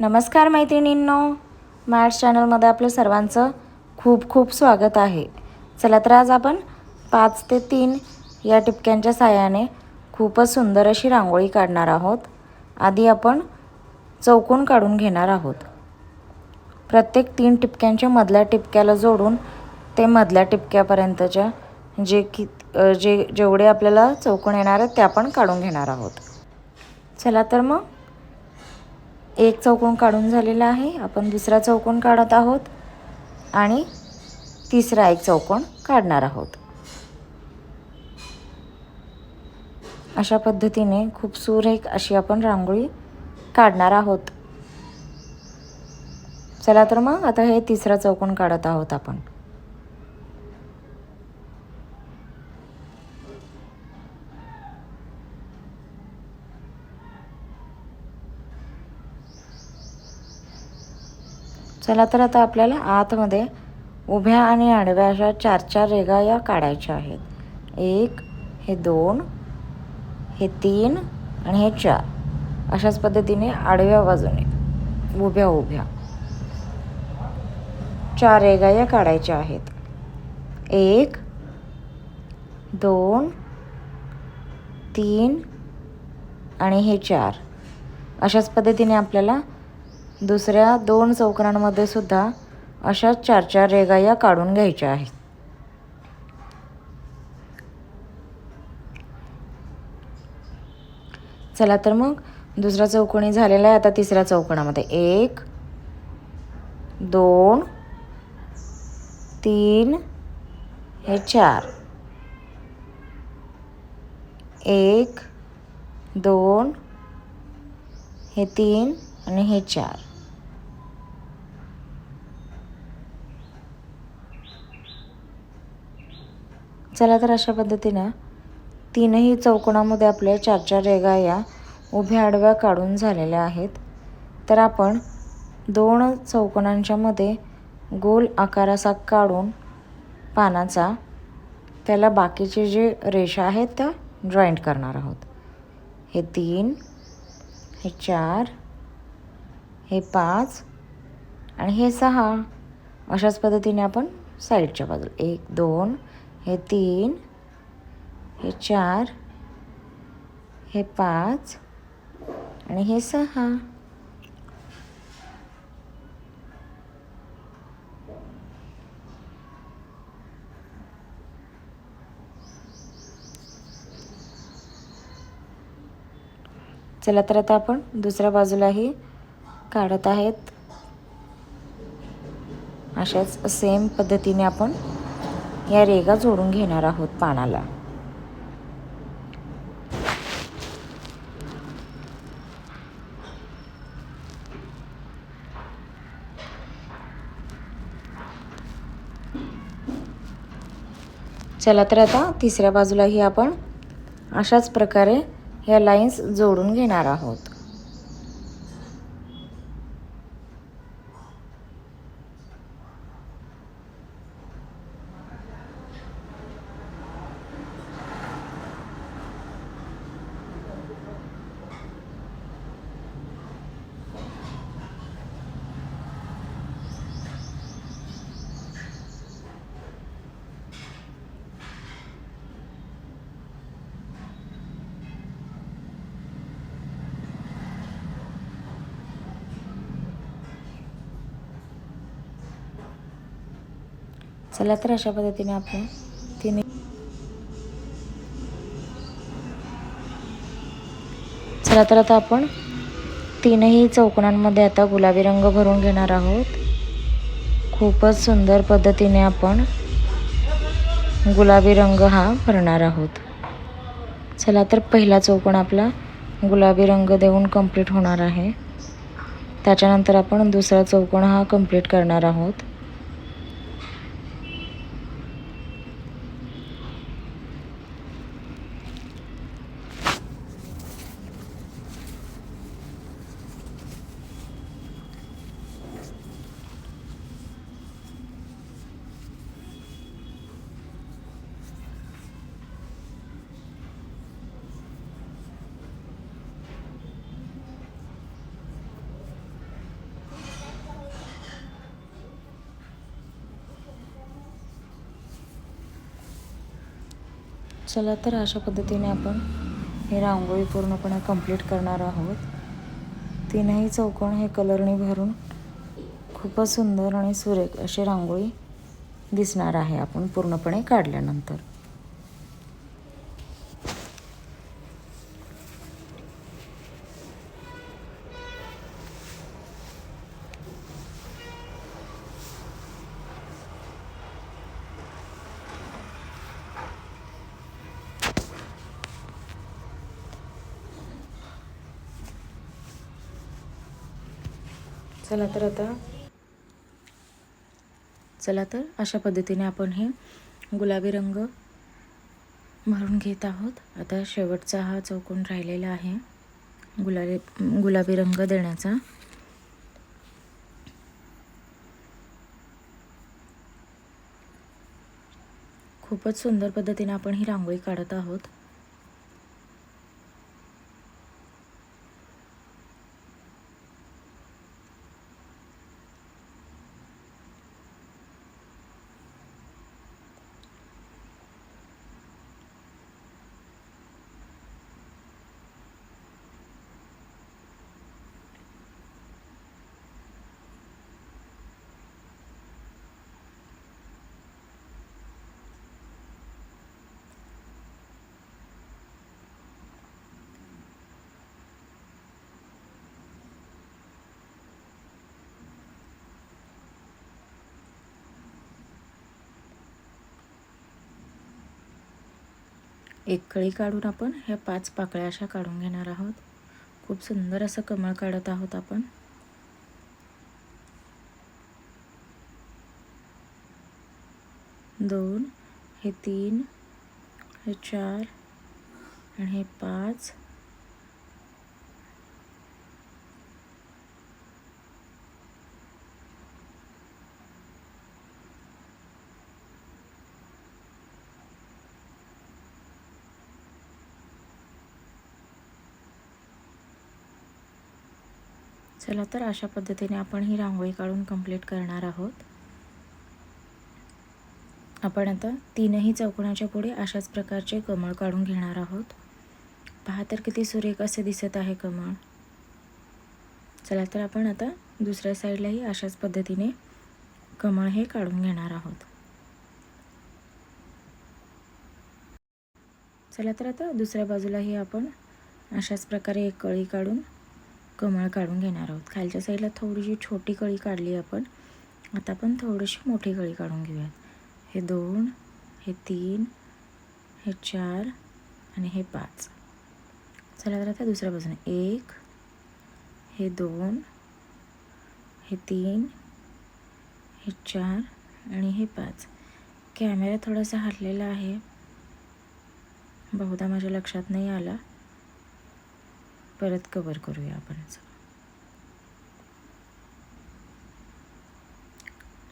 नमस्कार मैत्रिणींनो मॅट्स चॅनलमध्ये आपलं सर्वांचं खूप खूप स्वागत आहे. चला तर आज आपण पाच ते तीन या टिपक्यांच्या साह्याने खूपच सुंदर अशी रांगोळी काढणार आहोत. आधी आपण चौकोन काढून घेणार आहोत. प्रत्येक तीन टिपक्यांच्या मधल्या टिपक्याला जोडून ते मधल्या टिपक्यापर्यंतच्या जे की जे जेवढे आपल्याला चौकोन येणार आहेत ते आपण काढून घेणार आहोत. चला तर मग एक चौकोन काढून झालेला आहे. आपण दुसरा चौकोन काढत आहोत आणि तिसरा एक चौकोन काढणार आहोत. अशा पद्धतीने खूप सुरेख अशी आपण रांगोळी काढणार आहोत. चला तर मग आता हे तिसरा चौकोन काढत आहोत आपण. चला तर आता आपल्याला आतमध्ये उभ्या आणि आडव्या अशा चार चार रेगा या काढायच्या आहेत. एक हे दोन हे तीन आणि हे चार. अशाच पद्धतीने आडव्या बाजूने उभ्या उभ्या. चार रेगा या काढायच्या आहेत. एक दोन तीन आणि हे चार. अशाच पद्धतीने आपल्याला दुसऱ्या दोन चौकोनांमध्ये सुद्धा अशाच चार चार रेगा या काढून घ्यायच्या आहेत. चला तर मग दुसरा चौकणी झालेला आहे आता तिसऱ्या चौकोनामध्ये एक दोन तीन हे चार. एक दोन हे तीन आणि हे चार. चला तर अशा पद्धतीनं तीनही चौकोनामध्ये आपल्या चार चार रेगा या उभ्या आडव्या काढून झालेल्या आहेत. तर आपण दोन चौकोनांच्या मध्ये गोल आकार असा काढून पानाचा त्याला बाकीचे जे रेषा आहेत त्या जॉईंट करणार आहोत. हे तीन हे चार हे पाच आणि हे सहा. अशाच पद्धतीने आपण साईडच्या बाजूला एक दोन हे तीन हे चार हे पाच आणि हे सहा. चला तर आता आपण दुसऱ्या बाजूलाही काढत आहेत. अशाच सेम पद्धतीने आपण या रेगा जोडून घेणार आहोत पानाला. चला तर आता तिसऱ्या बाजूलाही आपण अशाच प्रकारे ह्या लाईन्स जोडून घेणार आहोत. चला तर अशा पद्धतीने आपण तिने चला तर आता आपण तीनही चौकोनांमध्ये आता गुलाबी रंग भरून घेणार आहोत. खूपच सुंदर पद्धतीने आपण गुलाबी रंग हा भरणार आहोत. चला तर पहिला चौकोन आपला गुलाबी रंग देऊन कंप्लीट होणार आहे. त्याच्यानंतर आपण दुसरा चौकोन हा कंप्लीट करणार आहोत. चला तर अशा पद्धतीने आपण ही रांगोळी पूर्णपणे कंप्लीट करणार आहोत. तीनही चौकोन हे कलरने भरून खूपच सुंदर आणि सुरेख अशी रांगोळी दिसणार आहे आपण पूर्णपणे काढल्यानंतर. चला तर आता चला तर अशा पद्धतीने आपण हे गुलाबी रंग भरून घेत आहोत. आता शेवटचा हा चौकोन राहिलेला आहे. गुलाबी गुलाबी रंग देण्याचा. खूपच सुंदर पद्धतीने आपण ही रांगोळी काढत आहोत. एक कळी काढून आपण ह्या पाच पाकळ्या अशा काढून घेणार आहोत. खूप सुंदर असं कमळ काढत आहोत आपण. दोन हे तीन हे चार आणि हे पाच चला तर अशा पद्धतीने आपण ही रांगोळी काढून कंप्लीट करणार आहोत. आपण आता तीनही चौकोनाच्या पुढे अशाच प्रकारचे कमळ काढून घेणार आहोत. पहा तर किती सुरेख असे दिसत आहे कमळ. चला तर आपण आता दुसऱ्या साईडलाही अशाच पद्धतीने कमळ हे काढून घेणार आहोत. चला तर आता दुसऱ्या बाजूलाही आपण अशाच प्रकारे एक कळी काढून कमळ काढून घेणार आहोत. खालच्या साईडला थोडीशी छोटी कळी काढली आपण. आता आपण थोडीशी मोठी कळी काढून घेऊयात. हे दोन हे तीन हे चार आणि हे पाच. चला तर आता दुसऱ्या बाजूने. एक हे दोन हे तीन हे चार आणि हे पाच. कॅमेरा थोडासा हरलेला आहे. बहुधा माझ्या लक्षात नाही आला. परत कवर करूया आपण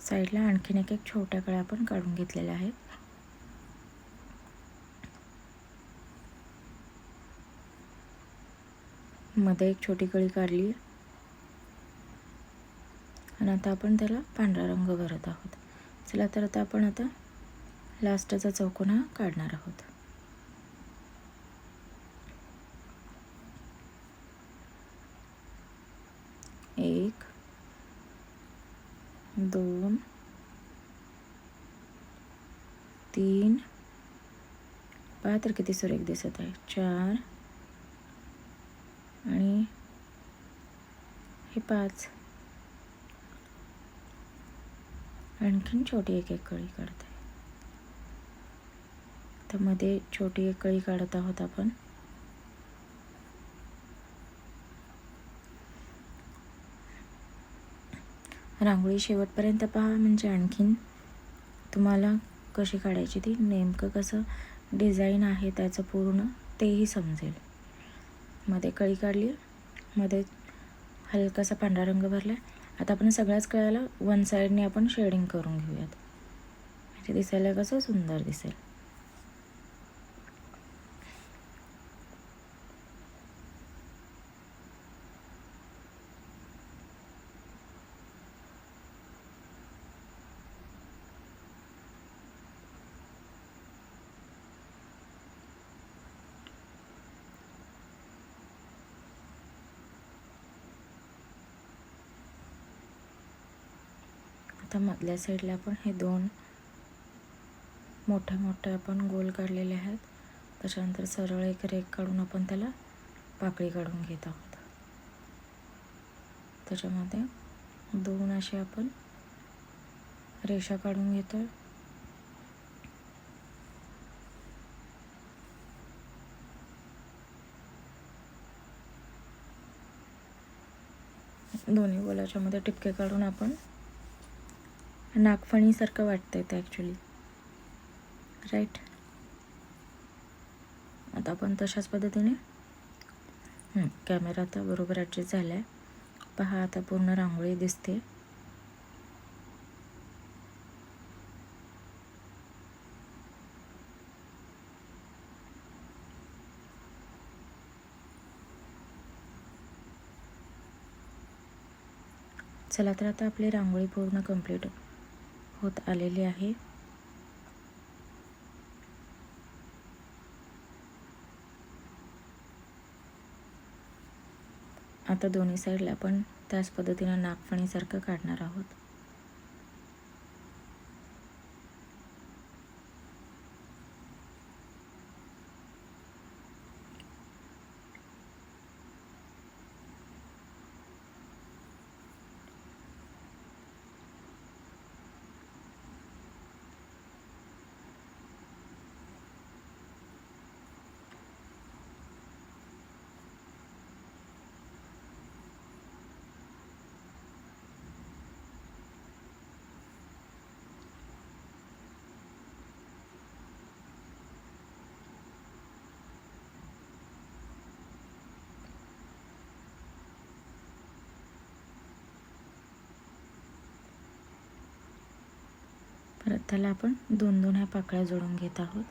साईडला आणखीन एक एक छोट्या कळ्या आपण काढून घेतलेल्या आहेत. मध्ये एक छोटी कळी काढली. आणि आता आपण त्याला पांढरा रंग भरत आहोत. चला तर आता आपण आता लास्टचा चौकोन हा काढणार आहोत. एक दोन तीन. पहा तर किती सुरेख दिसत आहे. चार आणि हे पाच. आणखीन छोटी एक एक कळी काढते. तर मध्ये छोटी एक कळी काढत आहोत आपण. रांगोळी शेवटपर्यंत पहा. म्हणजे आणखीन तुम्हाला कशी काढायची ती? नेमकं कसं डिझाईन आहे त्याचं पूर्ण तेही समजेल. मध्ये कळी काढली. मध्ये हलकासा पांढरा रंग भरला. आता आपण सगळ्याच कळ्याला वन साईडने आपण शेडिंग करून घेऊयात. म्हणजे दिसायला कसं सुंदर दिसेल. आता मधल्या साईडला पण हे दोन मोठे मोठे आपण गोल काढलेले आहेत. त्याच्यानंतर सरळ एक रेख काढून आपण त्याला पाकळी काढून घेत आहोत. त्याच्यामध्ये दोन असे आपण रेषा काढून घेतो दोन्ही गोलाच्यामध्ये टिपके काढून आपण नागफणीसारखं वाटतंय ते ॲक्च्युली राईट आता आपण तशाच पद्धतीने कॅमेरा आता बरोबर ॲडजस्ट झाला आहे पहा आता पूर्ण रांगोळी दिसते. चला तर आता आपली रांगोळी पूर्ण कंप्लीट होत आलेली आहे. आता दोन्ही साईडला आपण त्याच पद्धतीनं नागफणीसारखं काढणार आहोत. परत त्याला आपण दोन दोन ह्या पाकळ्या जोडून घेत आहोत.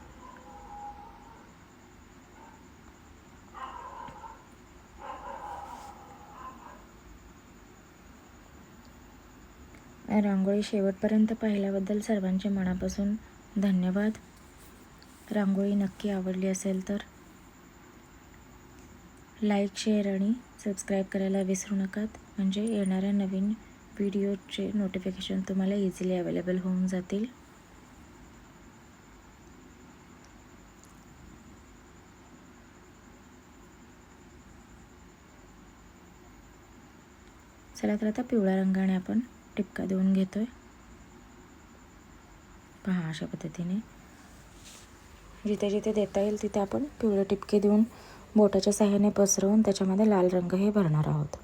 रांगोळी शेवटपर्यंत पाहिल्याबद्दल सर्वांचे मनापासून धन्यवाद. रांगोळी नक्की आवडली असेल तर लाईक शेअर आणि सबस्क्राईब करायला विसरू नकात. म्हणजे येणाऱ्या नवीन व्हिडिओचे नोटिफिकेशन तुम्हाला इझिली अवेलेबल होऊन जातील. चला तर आता पिवळ्या रंगाने आपण टिपका देऊन घेतोय. पहा अशा पद्धतीने. जिथे जिथे देता येईल तिथे आपण पिवळे टिपके देऊन बोटाच्या साह्याने पसरवून त्याच्यामध्ये लाल रंग हे भरणार आहोत.